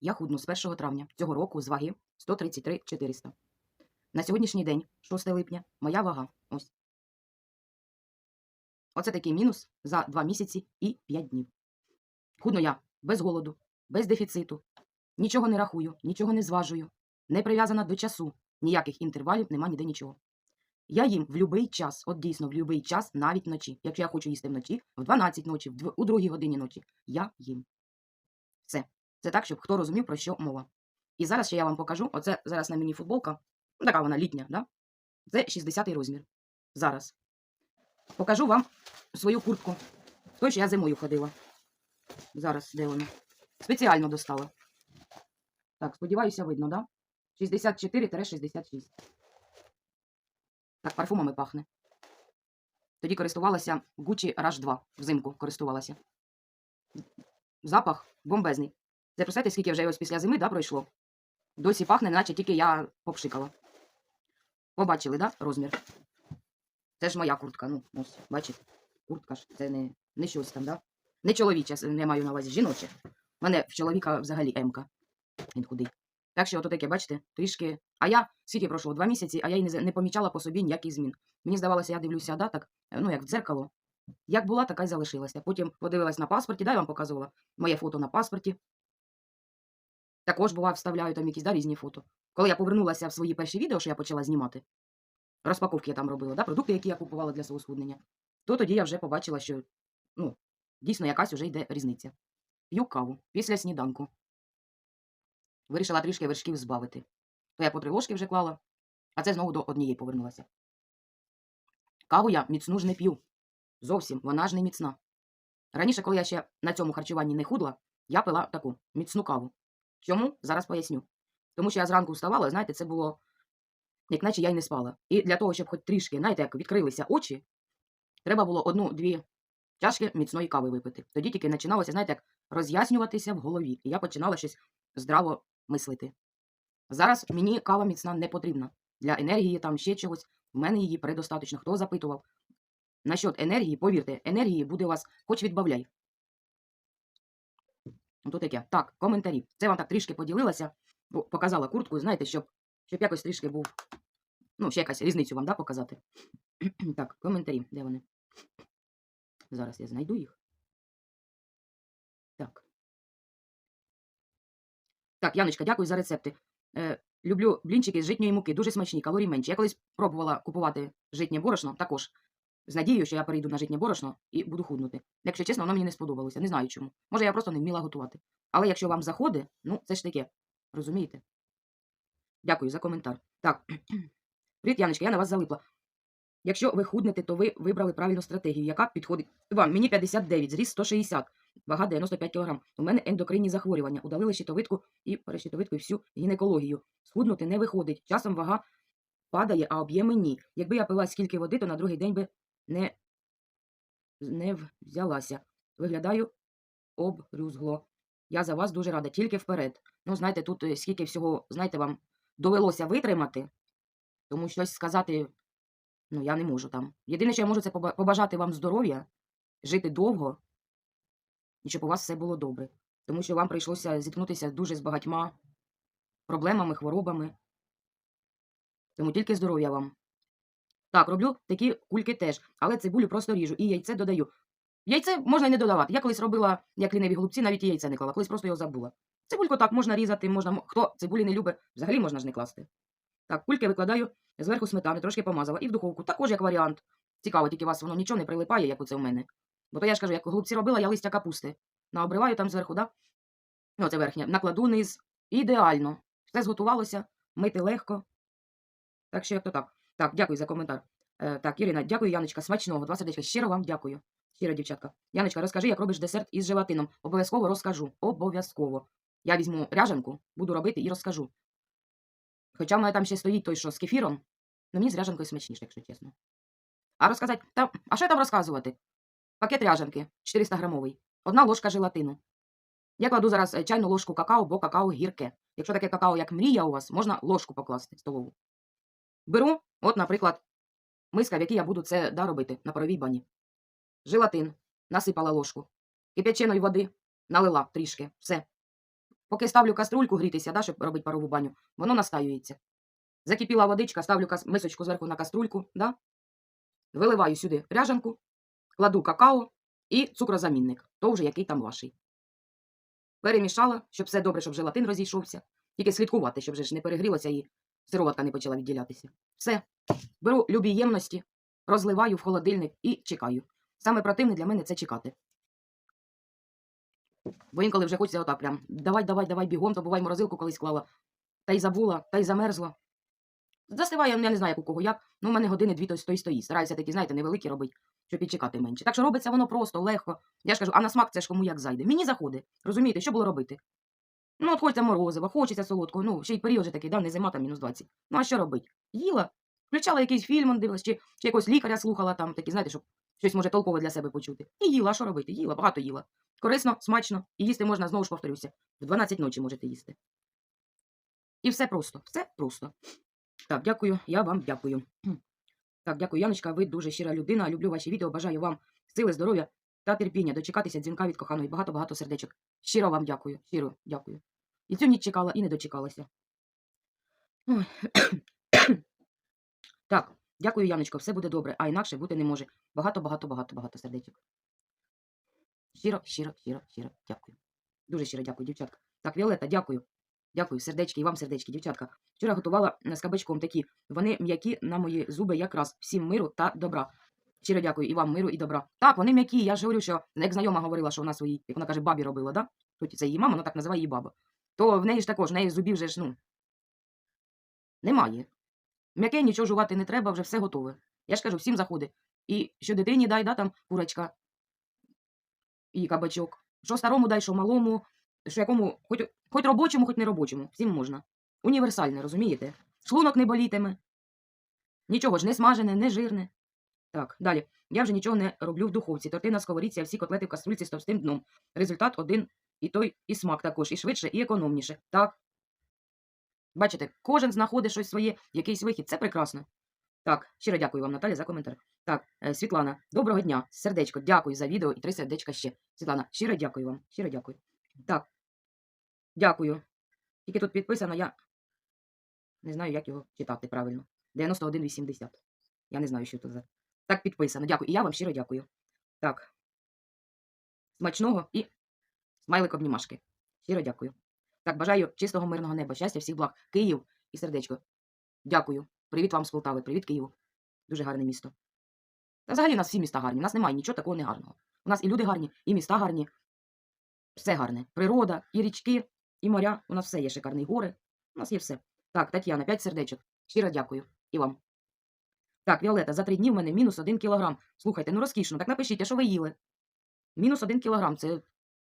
Я худну з 1 травня цього року з ваги 133 400. На сьогоднішній день, 6 липня, моя вага ось. Оце такий мінус за 2 місяці і 5 днів. Худну я без голоду, без дефіциту, нічого не рахую, нічого не зважую, не прив'язана до часу, ніяких інтервалів, нема ніде нічого. Я їм в будь-який час, от дійсно в будь-який час, навіть вночі. Якщо я хочу їсти вночі, в 12 ночі, у 2 годині ночі, я їм. Все. Це так, щоб хто розумів, про що мова. І зараз ще я вам покажу. Оце зараз на мені футболка. Ну, така вона літня, да? Це 60-й розмір. Зараз. Покажу вам свою куртку. Той, що я зимою ходила. Зараз, де вона? Спеціально достала. Так, сподіваюся, видно, да? 64-66. Так, парфумами пахне. Тоді користувалася Gucci Rush 2. Взимку користувалася. Запах бомбезний. Це скільки вже ось після зими да, пройшло. Досі пахне, наче тільки я попшикала. Побачили, да, розмір? Це ж моя куртка. Ну, ось, бачите. Куртка ж, це не, не щось там, да? Не чоловіча, не маю на увазі, жіноче. У мене в чоловіка взагалі М-ка. Він худий. Так що, ото таке, бачите, трішки. А я скільки пройшло? Два місяці, а я й не, не помічала по собі ніяких змін. Мені здавалося, я дивлюся, да, так, ну, як в дзеркало. Як була, така й залишилася. Потім подивилась на паспорті, да, я вам показувала моє фото на паспорті. Також бува, вставляю там якісь да, різні фото. Коли я повернулася в свої перші відео, що я почала знімати, розпаковки я там робила, да, продукти, які я купувала для свого схуднення, то тоді я вже побачила, що ну, дійсно якась вже йде різниця. П'ю каву після сніданку. Вирішила трішки вершків збавити. То я по три ложки вже клала, а це знову до однієї повернулася. Каву я міцну ж не п'ю. Зовсім вона ж не міцна. Раніше, коли я ще на цьому харчуванні не худла, я пила таку міцну каву. Чому? Зараз поясню. Тому що я зранку вставала, знаєте, це було, як наче я й не спала. І для того, щоб хоч трішки, знаєте, як відкрилися очі, треба було одну-дві чашки міцної кави випити. Тоді тільки починалося, знаєте, як роз'яснюватися в голові. І я починала щось здраво мислити. Зараз мені кава міцна не потрібна. Для енергії там ще чогось. В мене її предостаточно. Хто запитував? Насчет енергії, повірте, енергії буде у вас хоч відбавляй. Ото таке. Так, коментарі. Це вам так трішки поділилася, бо показала куртку, знаєте, щоб, щоб якось трішки був. Ну, ще якась різницю вам да, показати. так, коментарі. Де вони? Зараз я знайду їх. Так. Так, Яночка, дякую за рецепти. Е, люблю блінчики з житньої муки, дуже смачні, калорій менше. Я колись пробувала купувати житнє борошно також. З надією, що я перейду на житнє борошно і буду худнути. Якщо чесно, воно мені не сподобалося. Не знаю чому. Може, я просто не вміла готувати. Але якщо вам заходить, ну це ж таке. Розумієте? Дякую за коментар. Так. Привіт, Яночка, я на вас залипла. Якщо ви худнете, то ви вибрали правильну стратегію, яка підходить вам. Мені 59, зріс 160, вага 95 кг. У мене ендокринні захворювання. Удалили щитовидку і перещитовидку і всю гінекологію. Схуднути не виходить. Часом вага падає, а об'єми ні. Якби я пила скільки води, то на другий день би не, не взялася. Виглядаю обрюзгло. Я за вас дуже рада, тільки вперед. Ну, знаєте, тут е, скільки всього, знаєте, вам довелося витримати, тому щось сказати, ну, я не можу там. Єдине, що я можу, це побажати вам здоров'я, жити довго, і щоб у вас все було добре. Тому що вам прийшлося зіткнутися дуже з багатьма проблемами, хворобами. Тому тільки здоров'я вам. Так, роблю такі кульки теж, але цибулю просто ріжу і яйце додаю. Яйце можна і не додавати. Я колись робила, як ліниві голубці, навіть і яйце не клала, колись просто його забула. Цибульку так можна різати, можна. Хто цибулі не любить, взагалі можна ж не класти. Так, кульки викладаю зверху сметани, трошки помазала, і в духовку, також як варіант. Цікаво, тільки вас воно нічого не прилипає, як оце в мене. Бо то я ж кажу, як голубці робила, я листя капусти. Наобриваю там зверху, да? Ну, це верхнє. Накладу низ. Ідеально. Все зготувалося, мити легко. Так що як то так. Так, дякую за коментар. Е, так, Ірина, дякую, Яночка. Смачного. Два сердечка. Щиро вам дякую. Щиро, дівчатка. Яночка, розкажи, як робиш десерт із желатином. Обов'язково розкажу. Обов'язково. Я візьму ряженку, буду робити і розкажу. Хоча в мене там ще стоїть той, що з кефіром, ну мені з ряженкою смачніше, якщо чесно. А розказати, та, а що там розказувати? Пакет ряженки 400 грамовий, одна ложка желатину. Я кладу зараз е, чайну ложку какао, бо какао гірке. Якщо таке какао, як мрія у вас, можна ложку покласти столову. Беру, от, наприклад, миска, в якій я буду це да, робити на паровій бані. Желатин, насипала ложку. Кип'яченої води, налила трішки, все. Поки ставлю каструльку грітися, да, щоб робити парову баню, воно настаюється. Закипіла водичка, ставлю мисочку зверху на каструльку, да? виливаю сюди ряжанку, кладу какао і цукрозамінник, то вже який там ваший. Перемішала, щоб все добре, щоб желатин розійшовся. Тільки слідкувати, щоб ж не перегрілося і сироватка не почала відділятися. Все. Беру любі ємності, розливаю в холодильник і чекаю. Саме противне для мене це чекати. Бо інколи вже хочеться отак прям. Давай, давай, давай, бігом, то бувай морозилку колись клала. Та й забула, та й замерзла. Застиває, я не знаю, як у кого як. Ну, у мене години дві то й стоїть. Стараюся такі, знаєте, невеликі робити, щоб підчекати менше. Так що робиться воно просто, легко. Я ж кажу, а на смак це ж кому як зайде. Мені заходить. Розумієте, що було робити? Ну, от хочеться морозива, хочеться солодкого. Ну, ще й період же такий, да, не зима, там мінус 20. Ну, а що робити? Їла, включала якийсь фільм, дивилась, чи, чи якогось лікаря слухала там, такі, знаєте, щоб щось може толкове для себе почути. І їла, а що робити? Їла, багато їла. Корисно, смачно, і їсти можна, знову ж повторюся, в 12 ночі можете їсти. І все просто, все просто. Так, дякую, я вам дякую. Так, дякую, Яночка, ви дуже щира людина. Люблю ваші відео, бажаю вам сили, здоров'я та терпіння, дочекатися дзвінка від коханої. Багато-багато сердечок. Щиро вам дякую, щиро дякую. І цю ніч чекала, і не дочекалася. Так, дякую, Яночко, все буде добре, а інакше бути не може. Багато-багато-багато-багато сердечок. Щиро, щиро, щиро, щиро, дякую. Дуже щиро дякую, дівчатка. Так, Віолетта, дякую. Дякую, сердечки, і вам сердечки, дівчатка. Вчора готувала з кабачком такі. Вони м'які на мої зуби якраз. Всім миру та добра. Щиро дякую і вам миру і добра. Так, вони м'які. Я ж говорю, що як знайома говорила, що вона своїй, як вона каже, бабі робила, да? Тут це її мама, вона так називає її баба. То в неї ж також, в неї зубів вже ж, ну. Немає. М'яке нічого жувати не треба, вже все готове. Я ж кажу, всім заходить. І що дитині дай, да, там курочка і кабачок. Що старому дай, що малому, що якому, хоч, хоч робочому, хоч не робочому. Всім можна. Універсальне, розумієте? Шлунок не болітиме. Нічого ж не смажене, не жирне. Так, далі. Я вже нічого не роблю в духовці. Торти на сковорідці, а всі котлети в каструльці з товстим дном. Результат один і той, і смак також, і швидше, і економніше. Так. Бачите, кожен знаходить щось своє, якийсь вихід. Це прекрасно. Так, щиро дякую вам, Наталя, за коментар. Так, е, Світлана, доброго дня. Сердечко, дякую за відео і три сердечка ще. Світлана, щиро дякую вам. Щиро дякую. Так. Дякую. Тільки тут підписано, я не знаю, як його читати правильно. 9180. Я не знаю, що тут за. Так, підписано. Дякую. І я вам щиро дякую. Так. Смачного і смайлик обнімашки. Щиро дякую. Так, бажаю чистого мирного неба, щастя, всіх благ. Київ і сердечко. Дякую. Привіт вам з Полтави, привіт Києву. Дуже гарне місто. Та взагалі у нас всі міста гарні. У нас немає нічого такого негарного. У нас і люди гарні, і міста гарні. Все гарне. Природа, і річки, і моря. У нас все є шикарні гори. У нас є все. Так, Тетяна, 5 сердечок. Щиро дякую. І вам. Так, Віолета, за три дні в мене мінус один кілограм. Слухайте, ну розкішно. Так напишіть, що ви їли? Мінус один кілограм. Це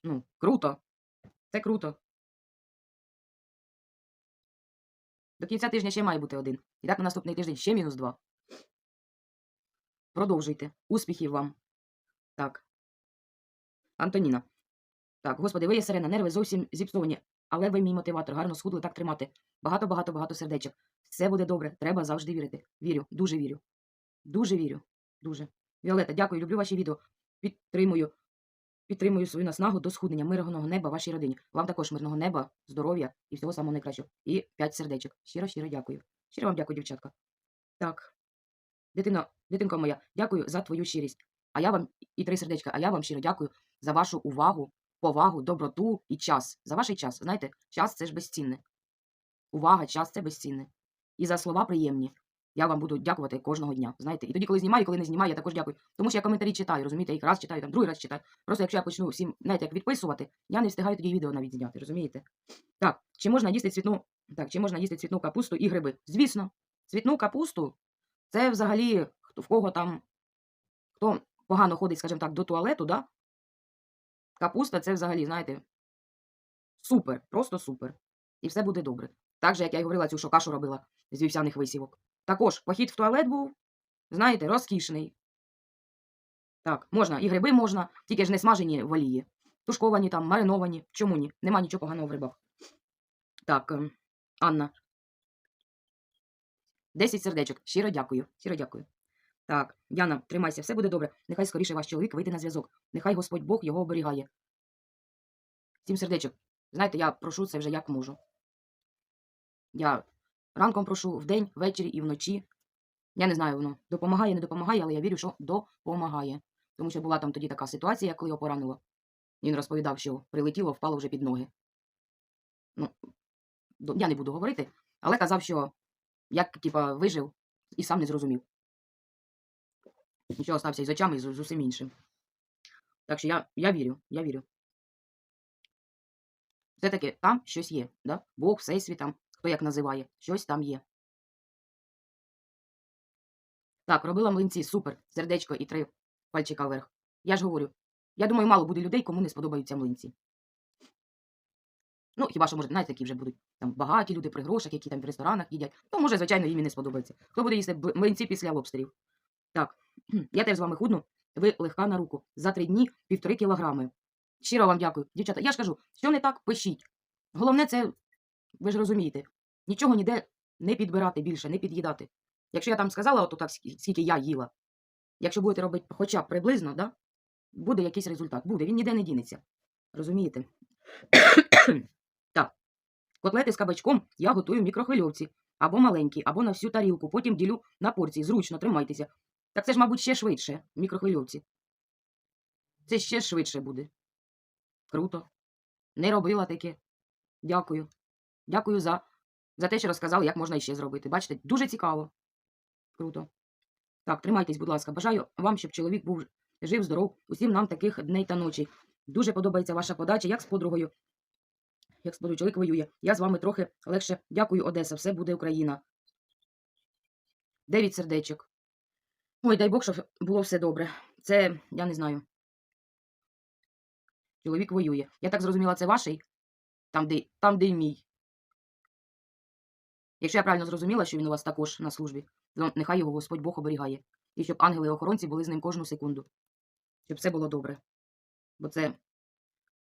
ну, круто. Це круто. До кінця тижня ще має бути один. І так на наступний тиждень ще мінус два. Продовжуйте. Успіхів вам. Так. Антоніна. Так, господи, ви є сирена, нерви зовсім зіпсовані. Але ви мій мотиватор, гарно схудли так тримати. Багато, багато, багато сердечок. Все буде добре. Треба завжди вірити. Вірю, дуже вірю. Дуже вірю. Дуже. Віолета, дякую, люблю ваші відео. Підтримую. Підтримую свою наснагу до схуднення мирного неба вашій родині. Вам також мирного неба, здоров'я і всього самого найкращого. І п'ять сердечок. Щиро, щиро дякую. Щиро вам дякую, дівчатка. Так. Дитино, дитинко моя, дякую за твою щирість. А я вам і три сердечка, а я вам щиро дякую за вашу увагу, повагу, доброту і час. За ваш час. Знаєте, час це ж безцінне. Увага, час це безцінне. І за слова приємні. Я вам буду дякувати кожного дня. Знаєте, і тоді, коли знімаю, коли не знімаю, я також дякую. Тому що я коментарі читаю, розумієте, їх раз читаю, там другий раз читаю. Просто якщо я почну всім, знаєте, як відписувати, я не встигаю тоді відео навіть зняти, розумієте? Так, чи можна їсти цвітну, так, чи можна їсти цвітну капусту і гриби? Звісно, цвітну капусту це взагалі хто в кого там, хто погано ходить, скажімо так, до туалету, да? Капуста це взагалі, знаєте, супер, просто супер. І все буде добре. Так же, як я й говорила, цю що кашу робила з вівсяних висівок. Також похід в туалет був, знаєте, розкішний. Так, можна, і гриби можна, тільки ж не смажені в олії. Тушковані там, мариновані. Чому ні? Нема нічого поганого в грибах. Так, ем, Анна. 10 сердечок. Щиро дякую. Щиро дякую. Так, Яна, тримайся, все буде добре. Нехай скоріше ваш чоловік вийде на зв'язок. Нехай Господь Бог його оберігає. Сім сердечок. Знаєте, я прошу це вже як можу. Я ранком прошу вдень, ввечері і вночі. Я не знаю, воно допомагає, не допомагає, але я вірю, що допомагає. Тому що була там тоді така ситуація, коли його поранило. Він розповідав, що прилетіло, впало вже під ноги. Ну, я не буду говорити, але казав, що як типа, вижив і сам не зрозумів. Нічого стався із очами і з, з усім іншим. Так що я, я вірю, я вірю. Все-таки там щось є, да? Бог, Всесвіт, там, хто як називає, щось там є. Так, робила млинці, супер, сердечко і три пальчика вверх. Я ж говорю, я думаю, мало буде людей, кому не сподобаються млинці. Ну, хіба що, може, знаєте, які вже будуть там багаті люди при грошах, які там в ресторанах їдять. То, може, звичайно, їм і не сподобається. Хто буде їсти млинці після лобстерів? Так, я теж з вами худну. Ви легка на руку. За три дні півтори кілограми. Щиро вам дякую. Дівчата, я ж кажу, що не так, пишіть. Головне, це, ви ж розумієте, нічого ніде не підбирати більше, не під'їдати. Якщо я там сказала, от так, скільки я їла, якщо будете робити хоча б приблизно, да, буде якийсь результат. Буде, він ніде не дінеться. Розумієте? так. Котлети з кабачком я готую в мікрохвильовці. Або маленькі, або на всю тарілку. Потім ділю на порції. Зручно, тримайтеся. Так це ж, мабуть, ще швидше мікрохвильовці. Це ще швидше буде. Круто. Не робила таке. Дякую. Дякую за, за те, що розказали, як можна іще зробити. Бачите, дуже цікаво. Круто. Так, тримайтесь, будь ласка. Бажаю вам, щоб чоловік був жив, здоров. Усім нам таких дней та ночей. Дуже подобається ваша подача, як з подругою. Як з подругою чоловік воює. Я з вами трохи легше. Дякую, Одеса. Все буде Україна. Дев'ять сердечок. Ой, дай Бог, щоб було все добре. Це, я не знаю. Чоловік воює. Я так зрозуміла, це ваший? Там, де, там, де й мій. Якщо я правильно зрозуміла, що він у вас також на службі, то нехай його Господь Бог оберігає. І щоб ангели-охоронці були з ним кожну секунду. Щоб все було добре. Бо це,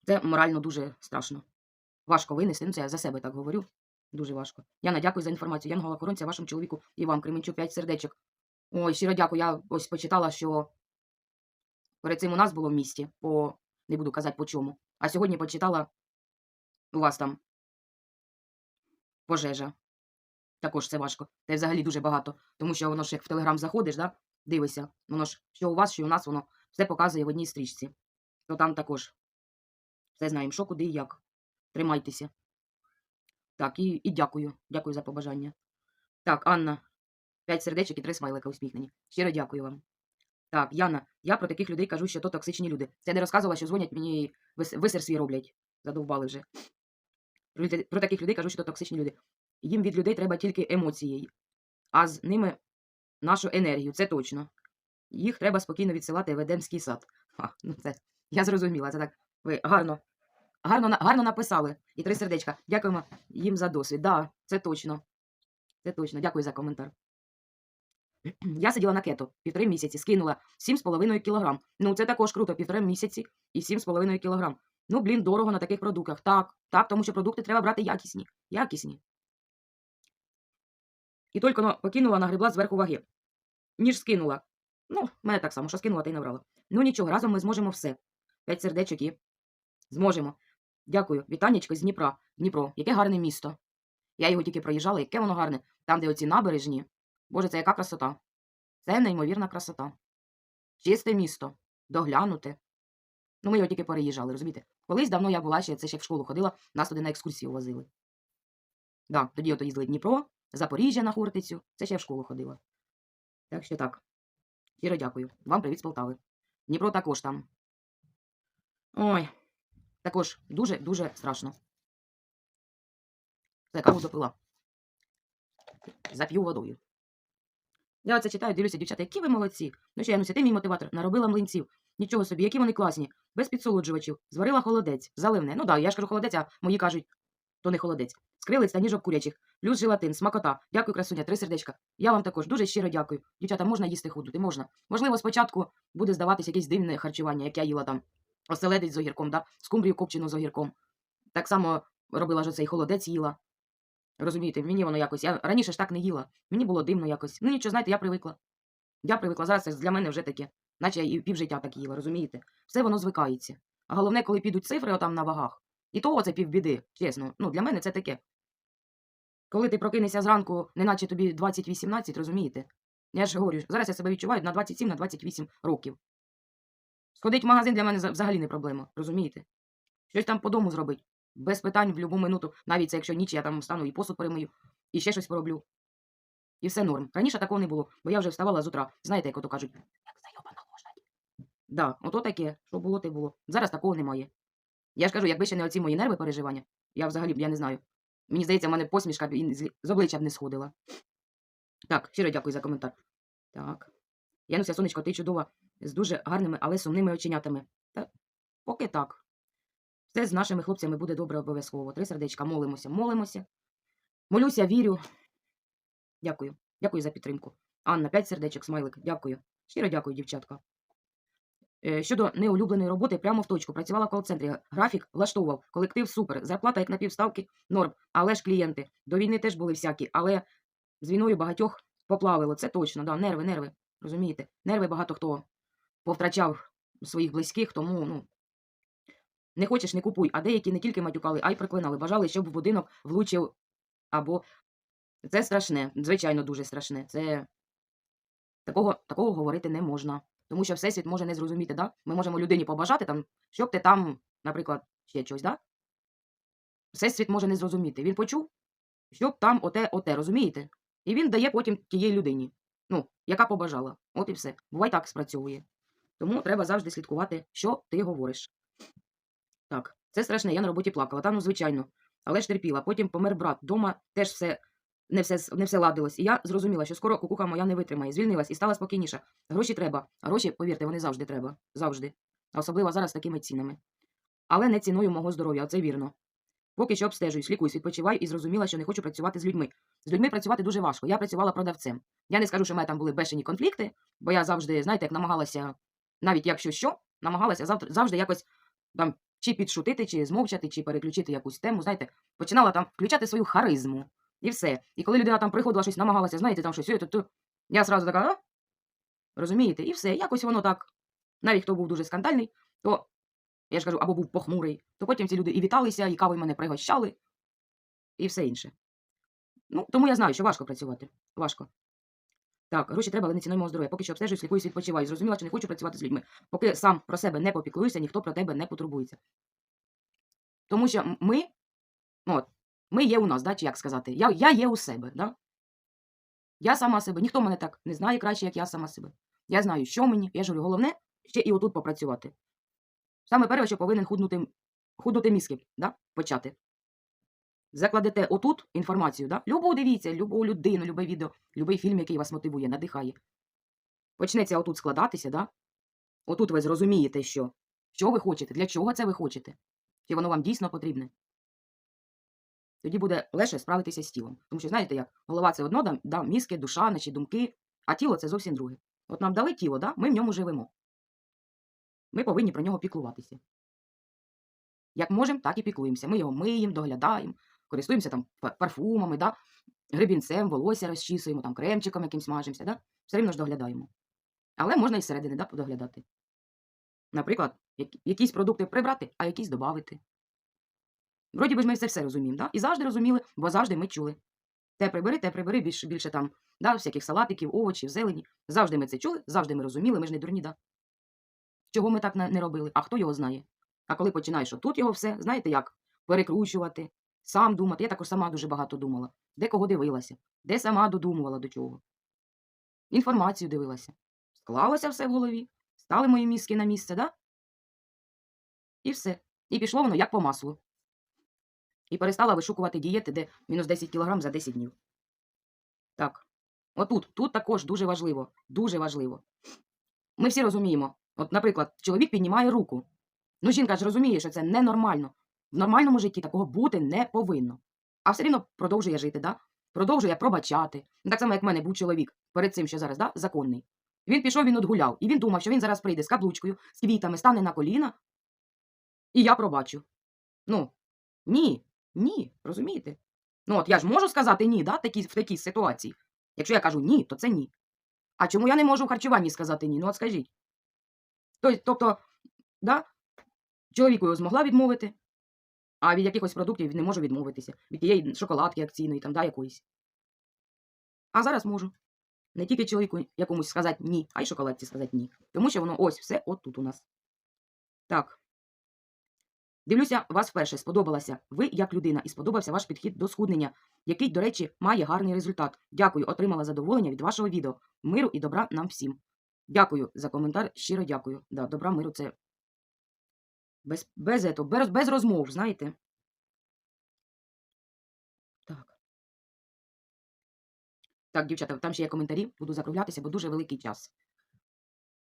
це морально дуже страшно. Важко винести. Ну, це я за себе так говорю. Дуже важко. Яна, дякую за інформацію. Янгола охоронця, вашому чоловіку і вам, Кременчук, 5 сердечок. Ой, щиро дякую. Я ось почитала, що перед цим у нас було в місті, по не буду казати по чому. А сьогодні почитала у вас там пожежа. Також це важко. Це взагалі дуже багато. Тому що воно ж як в Телеграм заходиш, да? дивишся, воно ж що у вас, що у нас, воно все показує в одній стрічці. То там також все знаємо, що, куди і як. Тримайтеся. Так, і, і дякую. Дякую за побажання. Так, Анна. П'ять сердечок і три смайлика усміхнені. Щиро дякую вам. Так, Яна, я про таких людей кажу, що то токсичні люди. Це не розказувала, що дзвонять мені і висер свій роблять. Задовбали вже. Про, про таких людей кажу, що то токсичні люди. Їм від людей треба тільки емоції, а з ними нашу енергію, це точно. Їх треба спокійно відсилати в Едемський сад. Ха, ну це, я зрозуміла, це так. Ви гарно, гарно, гарно написали. І три сердечка. Дякуємо їм за досвід. Да, це точно. Це точно. Дякую за коментар. Я сиділа на кето півтори місяці, скинула 7,5 кілограм. Ну, це також круто, півтори місяці і 7,5 кілограм. Ну, блін, дорого на таких продуктах. Так, так, тому що продукти треба брати якісні. Якісні. І тільки но покинула, нагребла зверху ваги. Ніж скинула. Ну, мене так само, що скинула, та й набрала. Ну нічого, разом ми зможемо все. П'ять сердечок і зможемо. Дякую. Вітанечко з Дніпра. Дніпро, яке гарне місто. Я його тільки проїжджала, яке воно гарне. Там, де оці набережні. Боже, це яка красота. Це неймовірна красота. Чисте місто, доглянуте. Ну, ми його тільки переїжджали, розумієте? Колись давно я була ще, це ще в школу ходила, нас туди на екскурсію возили. Да, тоді ото їздили Дніпро, Запоріжжя на Хортицю, це ще в школу ходила. Так що так. Щиро дякую. Вам привіт з Полтави. Дніпро також там. Ой, також дуже-дуже страшно. Все, каву допила. Зап'ю водою. Я оце читаю, дивлюся, дівчата, які ви молодці. Ну що, Януся, ти мій мотиватор, наробила млинців. Нічого собі, які вони класні. Без підсолоджувачів. Зварила холодець, заливне. Ну да, я ж кажу холодець, а мої кажуть, то не холодець. Скрилець та ніжок курячих, плюс желатин, смакота. Дякую, красуня, три сердечка. Я вам також дуже щиро дякую. Дівчата, можна їсти худнути, можна. Можливо, спочатку буде здаватись якесь дивне харчування, як я їла там оселедець з огірком, да? скумбрію копчену з огірком. Так само робила ж оцей холодець їла. Розумієте, мені воно якось. Я раніше ж так не їла. Мені було дивно якось. Ну нічого, знаєте, я привикла. Я привикла. Зараз це для мене вже таке, наче я і півжиття так їла, розумієте? Все воно звикається. А головне, коли підуть цифри отам на вагах, І того це півбіди, чесно. Ну, для мене це таке. Коли ти прокинешся зранку, неначе тобі 20-18, розумієте? Я ж говорю, зараз я себе відчуваю на 27 на 28 років. Сходить в магазин для мене взагалі не проблема, розумієте? Щось там по дому зробить. Без питань в будь-яку минуту, навіть це якщо ніч, я там встану і посуд перемию, і ще щось пороблю. І все норм. Раніше такого не було, бо я вже вставала з утра. Знаєте, як ото кажуть, як зайобана лошадь. Да, ото таке, що було, те було. Зараз такого немає. Я ж кажу, якби ще не оці мої нерви переживання, я взагалі б я не знаю. Мені здається, в мене посмішка з обличчя б не сходила. Так, щиро дякую за коментар. Так. Януся, сонечко, ти чудова, з дуже гарними, але сумними оченятами. Та поки так. Все з нашими хлопцями буде добре обов'язково. Три сердечка, молимося, молимося. Молюся, вірю. Дякую. Дякую за підтримку. Анна, п'ять сердечок, смайлик. Дякую. Щиро дякую, дівчатка. Е, Щодо неулюбленої роботи, прямо в точку. Працювала в кол-центрі. Графік влаштовував. Колектив супер. Зарплата як на півставки норм. Але ж клієнти. До війни теж були всякі, але з війною багатьох поплавило. Це точно, да. Нерви, нерви. Розумієте? Нерви багато хто повтрачав своїх близьких, тому, ну. Не хочеш, не купуй. А деякі не тільки матюкали, а й проклинали. Бажали, щоб будинок влучив або. Це страшне, звичайно, дуже страшне. Це такого, такого говорити не можна. Тому що Всесвіт може не зрозуміти, да? Ми можемо людині побажати, там, щоб ти там, наприклад, ще щось, да? Всесвіт може не зрозуміти. Він почув, щоб там оте, оте, розумієте? І він дає потім тієї людині, ну, яка побажала. От і все. Бувай так спрацьовує. Тому треба завжди слідкувати, що ти говориш. Так, це страшне, я на роботі плакала. Та ну, звичайно. Але ж терпіла. Потім помер брат. Дома теж все не все, не все ладилось. І я зрозуміла, що скоро кукуха моя не витримає. Звільнилась і стала спокійніша. Гроші треба. А гроші, повірте, вони завжди треба. Завжди. А особливо зараз такими цінами. Але не ціною мого здоров'я, це вірно. Поки що обстежуюсь, лікуюсь, відпочиваю і зрозуміла, що не хочу працювати з людьми. З людьми працювати дуже важко. Я працювала продавцем. Я не скажу, що в мене там були бешені конфлікти, бо я завжди, знаєте, як намагалася, навіть якщо що, намагалася завжди якось там чи підшутити, чи змовчати, чи переключити якусь тему. Знаєте, починала там включати свою харизму. І все. І коли людина там приходила, щось намагалася, знаєте, там щось, то, то... я зразу така, а? розумієте, і все. Якось воно так. Навіть хто був дуже скандальний, то я ж кажу, або був похмурий, то потім ці люди і віталися, і кавою мене пригощали, і все інше. Ну, тому я знаю, що важко працювати. Важко. Так, гроші треба, але не ціною мого здоров'я. Поки що обстежуюсь, лікуюсь, відпочиваю. Зрозуміла, що не хочу працювати з людьми. Поки сам про себе не попіклуюся, ніхто про тебе не потурбується. Тому що ми, от, ми є у нас, да, чи як сказати, я, я є у себе, да? Я сама себе, ніхто мене так не знає краще, як я сама себе. Я знаю, що мені, я ж говорю, головне ще і отут попрацювати. Саме перше, що повинен худнути, худнути мізки, да? почати. Закладете отут інформацію, да? любу дивіться, любу людину, любе відео, любий фільм, який вас мотивує, надихає. Почнеться отут складатися, да? отут ви зрозумієте, що, що ви хочете, для чого це ви хочете, чи воно вам дійсно потрібне. Тоді буде легше справитися з тілом. Тому що, знаєте як, голова це одно, да, мізки, душа, наші думки, а тіло це зовсім друге. От нам дали тіло, да? ми в ньому живемо. Ми повинні про нього піклуватися. Як можемо, так і піклуємося. Ми його миємо, доглядаємо, користуємося там парфумами, да? гребінцем, волосся розчісуємо, там, кремчиком якимсь мажемося, да? все рівно ж доглядаємо. Але можна і зсередини да, подоглядати. Наприклад, як- якісь продукти прибрати, а якісь додати. Вроді би ж ми це все розуміємо, да? і завжди розуміли, бо завжди ми чули. Те прибери, те прибери, більше, більше там, да, всяких салатиків, овочів, зелені. Завжди ми це чули, завжди ми розуміли, ми ж не дурні, да? Чого ми так не робили? А хто його знає? А коли починаєш отут його все, знаєте як? Перекручувати, сам думати. Я також сама дуже багато думала. Де кого дивилася, де сама додумувала до чого. Інформацію дивилася. Склалося все в голові, стали мої мізки на місце, да? І все. І пішло воно як по маслу. І перестала вишукувати дієти, де мінус 10 кг за 10 днів. Так. Отут, тут також дуже важливо. Дуже важливо. Ми всі розуміємо. От, наприклад, чоловік піднімає руку. Ну, жінка ж розуміє, що це ненормально. В нормальному житті такого бути не повинно. А все рівно продовжує жити, да? продовжує пробачати. Так само, як в мене був чоловік перед цим, що зараз, да? законний. Він пішов, він отгуляв, і він думав, що він зараз прийде з каблучкою, з квітами, стане на коліна, і я пробачу. Ну, ні, ні, розумієте? Ну, от я ж можу сказати ні, да, такі, в такій ситуації. Якщо я кажу ні, то це ні. А чому я не можу в харчуванні сказати ні? Ну, от скажіть. Тобто да, чоловіку його змогла відмовити, А від якихось продуктів не можу відмовитися. Від тієї шоколадки акційної, там, да, якоїсь. А зараз можу. Не тільки чоловіку якомусь сказати ні, а й шоколадці сказати ні. Тому що воно ось все от тут у нас. Так. Дивлюся, вас вперше сподобалася ви як людина і сподобався ваш підхід до схуднення, який, до речі, має гарний результат. Дякую, отримала задоволення від вашого відео. Миру і добра нам всім. Дякую за коментар. Щиро дякую. Да, добра, миру це без, без, ето, без, без розмов, знаєте. Так. Так, дівчата, там ще є коментарі, буду закруглятися, бо дуже великий час.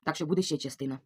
Так що буде ще частина.